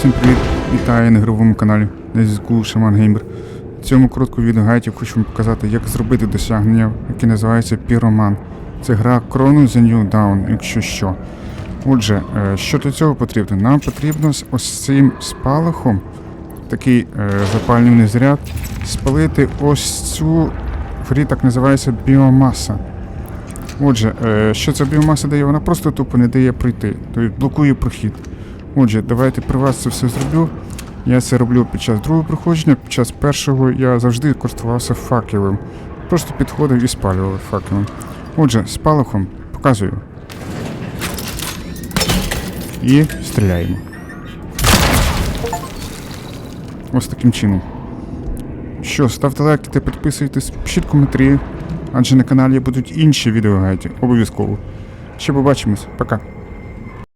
Всім привіт! Вітаю на ігровому каналі на зв'язку Шаман Геймер. В цьому короткому відеогайді хочу вам показати, як зробити досягнення, яке називається Піроман. Це гра Chrono The New Dawn, якщо що. Отже, е, що для цього потрібно? Нам потрібно ось цим спалахом, такий е, запалювальний заряд, спалити ось цю в грі так називається біомаса. Отже, е, що ця біомаса дає? Вона просто тупо не дає пройти, тобто блокує прохід. Отже, давайте при вас це все зроблю. Я це роблю під час другого проходження, під час першого я завжди користувався факелом. Просто підходив і спалював факелом. Отже, з палахом показую. І стріляємо. Ось таким чином. Що, ставте лайки та підписуйтесь, пишіть коментарі, адже на каналі будуть інші відеогайди, обов'язково. Ще побачимось, пока.